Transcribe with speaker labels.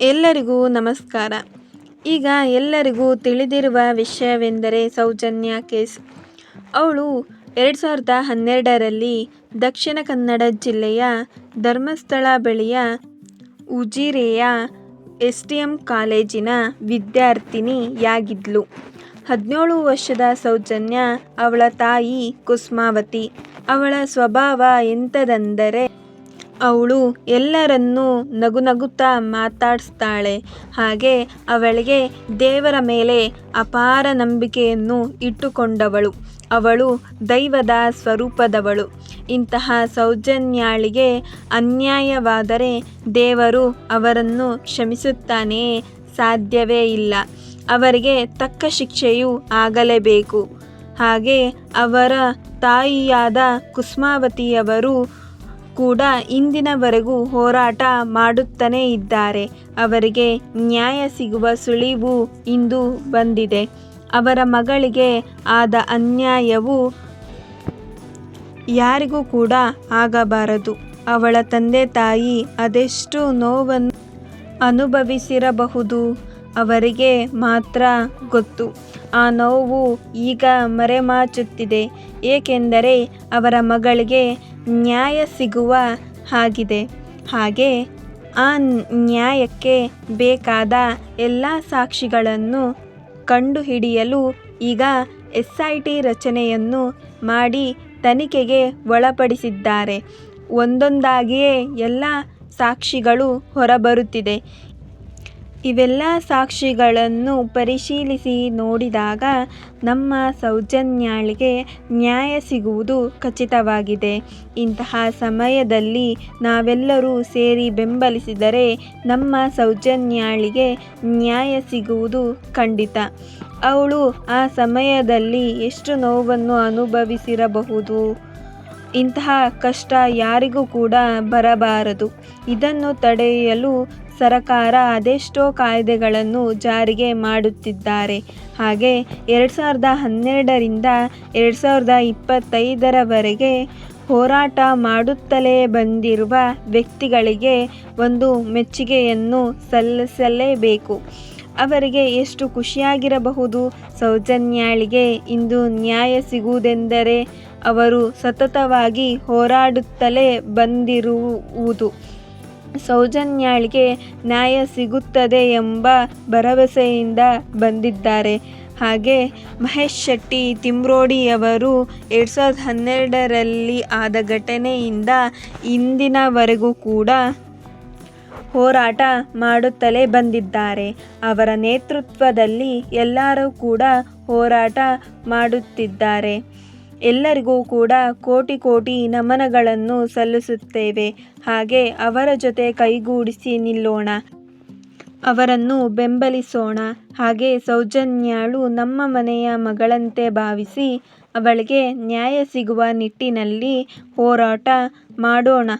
Speaker 1: ಎಲ್ಲರಿಗೂ ನಮಸ್ಕಾರ. ಈಗ ಎಲ್ಲರಿಗೂ ತಿಳಿದಿರುವ ವಿಷಯವೆಂದರೆ ಸೌಜನ್ಯ ಕೇಸ್. ಅವಳು ಎರಡು ಸಾವಿರದ ಹನ್ನೆರಡರಲ್ಲಿ ದಕ್ಷಿಣ ಕನ್ನಡ ಜಿಲ್ಲೆಯ ಧರ್ಮಸ್ಥಳ ಬಳಿಯ ಉಜಿರೆಯ ಎಸ್ ಡಿ ಎಂ ಕಾಲೇಜಿನ ವಿದ್ಯಾರ್ಥಿನಿಯಾಗಿದ್ಲು. ಹದಿನೇಳು ವರ್ಷದ ಸೌಜನ್ಯ ಅವಳ ತಾಯಿ ಕುಸುಮಾವತಿ. ಅವಳ ಸ್ವಭಾವ ಎಂಥದಂದರೆ ಅವಳು ಎಲ್ಲರನ್ನೂ ನಗು ನಗುತ್ತಾ ಮಾತಾಡಿಸ್ತಾಳೆ. ಹಾಗೆ ಅವಳಿಗೆ ದೇವರ ಮೇಲೆ ಅಪಾರ ನಂಬಿಕೆಯನ್ನು ಇಟ್ಟುಕೊಂಡವಳು. ಅವಳು ದೈವದ ಸ್ವರೂಪದವಳು. ಇಂತಹ ಸೌಜನ್ಯಾಳಿಗೆ ಅನ್ಯಾಯವಾದರೆ ದೇವರು ಅವರನ್ನು ಕ್ಷಮಿಸುತ್ತಾನೆಯೇ ಸಾಧ್ಯವೇ ಇಲ್ಲ. ಅವರಿಗೆ ತಕ್ಕ ಶಿಕ್ಷೆಯೂ ಆಗಲೇಬೇಕು. ಹಾಗೆ ಅವರ ತಾಯಿಯಾದ ಕುಸುಮಾವತಿಯವರು ಕೂಡ ಇಂದಿನವರೆಗೂ ಹೋರಾಟ ಮಾಡುತ್ತಲೇ ಇದ್ದಾರೆ. ಅವರಿಗೆ ನ್ಯಾಯ ಸಿಗುವ ಸುಳಿವು ಇಂದು ಬಂದಿದೆ. ಅವರ ಮಗಳಿಗೆ ಆದ ಅನ್ಯಾಯವು ಯಾರಿಗೂ ಕೂಡ ಆಗಬಾರದು. ಅವಳ ತಂದೆ ತಾಯಿ ಅದೆಷ್ಟು ನೋವನ್ನು ಅನುಭವಿಸಿರಬಹುದು. ಅವರಿಗೆ ಮಾತ್ರ ಗೊತ್ತು. ಆ ನೋವು ಈಗ ಮರೆಮಾಚುತ್ತಿದೆ. ಏಕೆಂದರೆ ಅವರ ಮಗಳಿಗೆ ನ್ಯಾಯ ಸಿಗುವ ಹಾಗಿದೆ. ಹಾಗೆ ಆ ನ್ಯಾಯಕ್ಕೆ ಬೇಕಾದ ಎಲ್ಲ ಸಾಕ್ಷಿಗಳನ್ನು ಕಂಡುಹಿಡಿಯಲು ಈಗ ಎಸ್ ಐ ಟಿ ರಚನೆಯನ್ನು ಮಾಡಿ ತನಿಖೆಗೆ ಒಳಪಡಿಸಿದ್ದಾರೆ. ಒಂದೊಂದಾಗಿಯೇ ಎಲ್ಲ ಸಾಕ್ಷಿಗಳು ಹೊರಬರುತ್ತಿದೆ. ಇವೆಲ್ಲ ಸಾಕ್ಷಿಗಳನ್ನು ಪರಿಶೀಲಿಸಿ ನೋಡಿದಾಗ ನಮ್ಮ ಸೌಜನ್ಯಾಳಿಗೆ ನ್ಯಾಯ ಸಿಗುವುದು ಖಚಿತವಾಗಿದೆ. ಇಂತಹ ಸಮಯದಲ್ಲಿ ನಾವೆಲ್ಲರೂ ಸೇರಿ ಬೆಂಬಲಿಸಿದರೆ ನಮ್ಮ ಸೌಜನ್ಯಾಳಿಗೆ ನ್ಯಾಯ ಸಿಗುವುದು ಖಂಡಿತ. ಅವಳು ಆ ಸಮಯದಲ್ಲಿ ಎಷ್ಟು ನೋವನ್ನು ಅನುಭವಿಸಿರಬಹುದು? ಇಂತಹ ಕಷ್ಟ ಯಾರಿಗೂ ಕೂಡ ಬರಬಾರದು. ಇದನ್ನು ತಡೆಯಲು ಸರಕಾರ ಅದೆಷ್ಟೋ ಕಾಯ್ದೆಗಳನ್ನು ಜಾರಿಗೆ ಮಾಡುತ್ತಿದ್ದಾರೆ. ಹಾಗೆ ಎರಡು ಸಾವಿರದ ಹನ್ನೆರಡರಿಂದ ಎರಡು ಸಾವಿರದ ಇಪ್ಪತ್ತೈದರವರೆಗೆ ಹೋರಾಟ ಮಾಡುತ್ತಲೇ ಬಂದಿರುವ ವ್ಯಕ್ತಿಗಳಿಗೆ ಒಂದು ಮೆಚ್ಚುಗೆಯನ್ನು ಸಲ್ಲಿಸಲೇಬೇಕು. ಅವರಿಗೆ ಎಷ್ಟು ಖುಷಿಯಾಗಿರಬಹುದು? ಸೌಜನ್ಯಾಳಿಗೆ ಇಂದು ನ್ಯಾಯ ಸಿಗುವುದೆಂದರೆ ಅವರು ಸತತವಾಗಿ ಹೋರಾಡುತ್ತಲೇ ಬಂದಿರುವುದು. ಸೌಜನ್ಯಾಳಿಗೆ ನ್ಯಾಯ ಸಿಗುತ್ತದೆ ಎಂಬ ಭರವಸೆಯಿಂದ ಬಂದಿದ್ದಾರೆ. ಹಾಗೆ ಮಹೇಶ್ ಶೆಟ್ಟಿ, ತಿಮ್ರೋಡಿಯವರು ಎರಡು ಸಾವಿರದ ಹನ್ನೆರಡರಲ್ಲಿ ಆದ ಘಟನೆಯಿಂದ ಇಂದಿನವರೆಗೂ ಕೂಡ ಹೋರಾಟ ಮಾಡುತ್ತಲೇ ಬಂದಿದ್ದಾರೆ. ಅವರ ನೇತೃತ್ವದಲ್ಲಿ ಎಲ್ಲರೂ ಕೂಡ ಹೋರಾಟ ಮಾಡುತ್ತಿದ್ದಾರೆ. ಎಲ್ಲರಿಗೂ ಕೂಡ ಕೋಟಿ ಕೋಟಿ ನಮನಗಳನ್ನು ಸಲ್ಲಿಸುತ್ತೇವೆ. ಹಾಗೆ ಅವರ ಜೊತೆ ಕೈಗೂಡಿಸಿ ನಿಲ್ಲೋಣ. ಅವರನ್ನು ಬೆಂಬಲಿಸೋಣ. ಹಾಗೆ ಸೌಜನ್ಯಾಳು ನಮ್ಮ ಮನೆಯ ಮಗಳಂತೆ ಭಾವಿಸಿ ಅವಳಿಗೆ ನ್ಯಾಯ ಸಿಗುವ ನಿಟ್ಟಿನಲ್ಲಿ ಹೋರಾಟ ಮಾಡೋಣ.